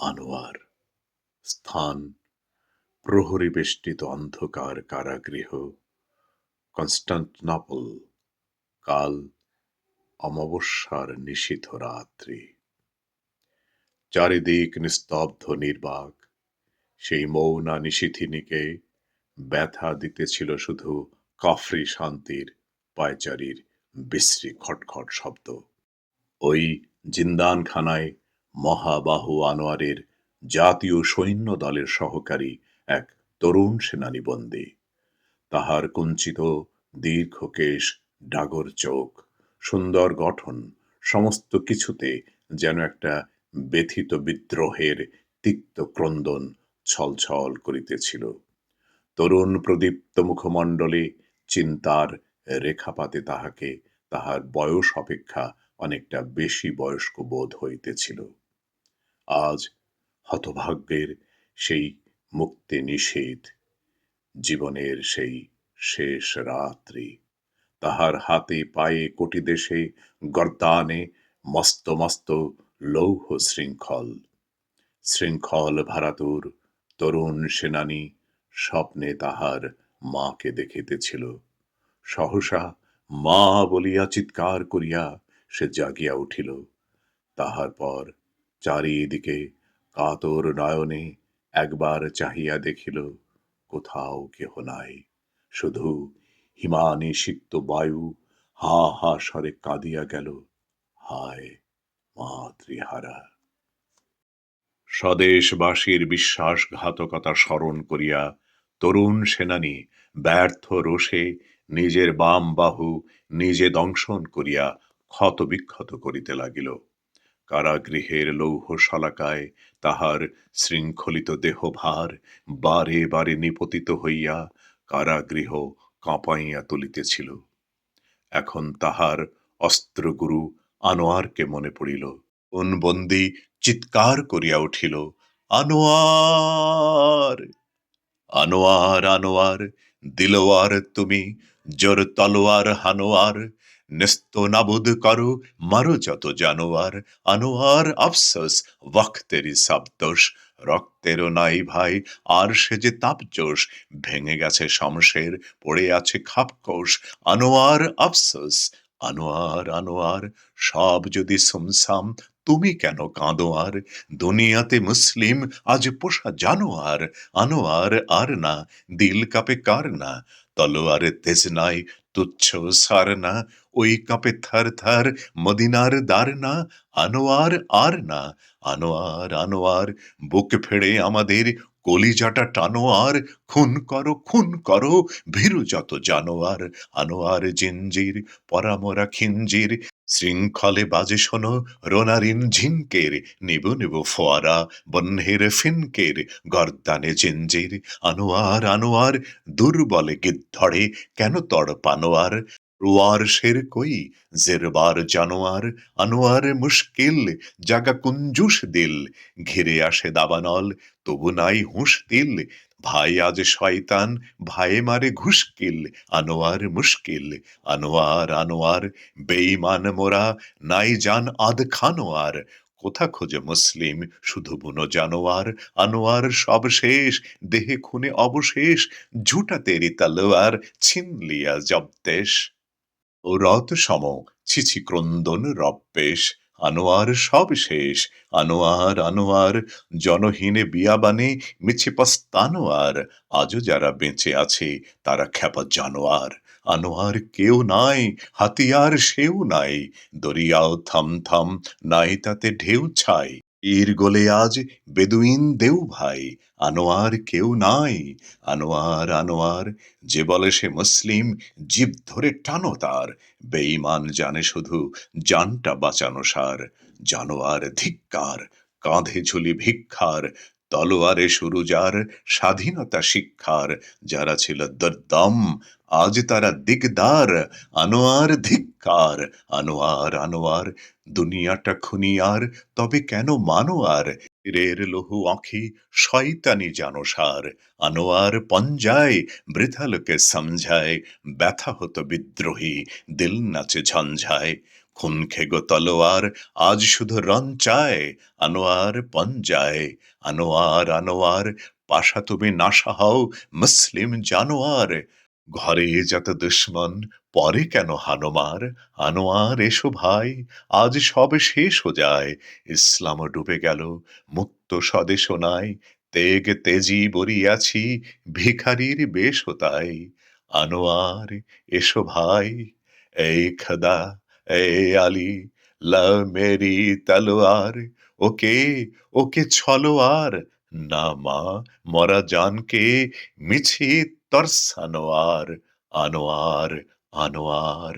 আনোয়ার, স্থান, প্রহরী বেষ্টিত অন্ধকার কারাগৃহ, কনস্টান্টনাপল, কাল অমাবস্যার নিশীথ রাত্রি। চারিদিক নিস্তব্ধ নির্বাক, সেই মৌনা নিশীথিনীকে ব্যথা দিতেছিল শুধু কাফরি শান্তির পায়চারির বিশ্রী খটখট শব্দ। ওই জিন্দানখানায় মহাবাহু আনোয়ারের জাতীয় সৈন্য দলের সহকারী এক তরুণ সেনানিবন্দী তাহার কুঞ্চিত দীর্ঘ কেশ ডাগর চোখ, সুন্দর গঠন সমস্ত কিছুতে যেন একটা ব্যথিত বিদ্রোহের তিক্ত ক্রন্দন ছলছল করিতেছিল। তরুণ প্রদীপ্ত মুখমণ্ডলে চিন্তার রেখাপাতে তাহাকে তাহার বয়স অপেক্ষা অনেকটা বেশি বয়স্ক বোধ হইতেছিল। আজ হতভাগ্যের সেই মুক্তি নিষেধ, জীবনের সেই শেষ রাত্রি। তাহার হাতে পায়ে কোটি দেশে গর্দানে মস্ত মস্ত লৌহ শৃঙ্খল। শৃঙ্খল ভারাতুর তরুণ সেনানী স্বপ্নে তাহার মাকে দেখিতেছিল। সহসা মা বলিয়া চিৎকার করিয়া সে জাগিয়া উঠিল। তাহার পর চারিদিকে কাতর নয়নে একবার চাহিয়া দেখিল, কোথাও কেহ নাই। শুধু হিমানি সিক্ত বায়ু হা হা স্বরে কাঁদিয়া গেল, হায় মাতৃহারা। স্বদেশবাসীর বিশ্বাসঘাতকতা স্মরণ করিয়া তরুণ সেনানী ব্যর্থ রোষে নিজের বাম বাহু নিজে দংশন করিয়া ক্ষতবিক্ষত করিতে লাগিল। কারাগৃহের লৌহ শলাকায় তাহার শৃঙ্খলিত দেহভার বারে বারে নিপতিত হইয়া কারাগৃহ কাঁপাইয়া তুলিতেছিল। এখন তাহার অস্ত্রগুরু আনোয়ারকে মনে পড়িল উনবন্দি চিৎকার করিয়া উঠিল, আনোয়ার আনোয়ার আনোয়ার দিলোয়ার তুমি, জোর তলোয়ার, হানোয়ার নেস্ত নাবুদ করো, মারো যত জানোয়ার, আনোয়ার আফসোস ওয়াক্তেরই রক্তেরও নাই ভাই, আর সে যে ভেঙে গেছে শমশের, পড়ে আছে খাপকোষ আনোয়ার আফসোস, আনোয়ার আনোয়ার, সব যদি সুমসাম, তুমি কেন কাঁদো আর? দুনিয়াতে মুসলিম, আজ পোষা জানোয়ার, আনোয়ার আর না, দিল কাপে কার না? তলোয়ারে তেজ নাই, তুচ্ছ সার না ওই কাপে থার থার মদিনার দ্বার না, আনোয়ার আর না। আনোয়ার আনোয়ার, বুক ফেড়ে আমাদের কলিজাটা টানো আর। খুন করো খুন করো, ভীরু যত জানোয়ার। আনোয়ার জিঞ্জির, পরামরা খিঞ্জির। শৃঙ্খলে বাজে শোনো, রোনারিন ঝিনকের। নিব নিব ফোয়ারা বন্যের ফিনকের। গর্দানে জিঞ্জির। আনোয়ার আনোয়ার, দুর্বলে গিদ্ধড়ে কেন তড় পানোয়ার রুয়ার শের কই? জেরবার জানোয়ার, আনোয়ার মুশকিল, জাগা কুঞ্জুস দিল। ঘিরে আসে দাবানল, তবু নাই হুঁশ দিল। ভাই আজ শয়তান, ভাই মারে ঘুষকিল। আনোয়ার মুশকিল, আনোয়ার আনোয়ার, বেঈমান মোরা, নাই জান আদ খানোয়ার। কোথা খোঁজে মুসলিম, শুধু বুনো জানোয়ার? আনোয়ার সব শেষ, দেহে খুনে অবশেষ ঝুটা তেরি তলোয়ার ছিন লিয়া জবদেশ রত সম। ছিছি ক্রন্দন রপ্পেশ। আনোয়ার সব শেষ। আনোয়ার আনোয়ার, জনহীনে বিয়াবানে মিছে পস্তানোয়ার। আজও যারা বেঁচে আছে, তারা খ্যাপা জানোয়ার। আনোয়ার কেউ নাই, হাতিয়ার সেও নাই। দরিয়াও থম থম নাই তাতে ঢেউ ছাই। ইর গোলে আজ বেদুইন দেউ ভাই, আনোয়ার কেউ নাই। আনোয়ার আনোয়ার, যে বলে সে মুসলিম, জীব ধরে টানো তার। বেঈমান জানে শুধু জানটা বাঁচানো সার। জানোয়ার ধিক্কার, কাঁধে ঝুলি ভিক্ষার। তলোয়ারে শুরু যার স্বাধীনতা শিক্ষার, যারা ছিল দরদম আজ তারা দিগদার আনোয়ার ধিক্কার। আনোয়ার আনোয়ার, দুনিয়াটা খুনিয়ার তবে কেন মানোয়ার রের লহু আঁখি শয়তানি জানোসার আনোয়ার পঞ্জায়, বৃথালোকে সমঝায়, ব্যথা হতো বিদ্রোহী, দিল নাচে ঝঞ্ঝায়। খুন খেগো তলোয়ার আজ শুধু রণ চায়, আনোয়ার পন পঞ্জায় আনোয়ার আনোয়ার, পাশা তুমি নাশা হও, মুসলিম জানোয়ার। ঘরে যত দুশ্মন, পরে কেন হানোমার? আনোয়ার, এসো ভাই, আজ সব শেষ হো যায়। ইসলাম ডুবে গেল, মুক্ত স্বদেশ নাই। তেগ তেজি বরিয়াছি ভিখারির বেশ তাই আনোয়ার, এসো ভাই, এই খদা এই আলী ল মেরি তলোয়ার, ওকে ওকে ছলোয়ার না মা মরা জানকে মিছি তরস আনোয়ার আনোয়ার আনোয়ার।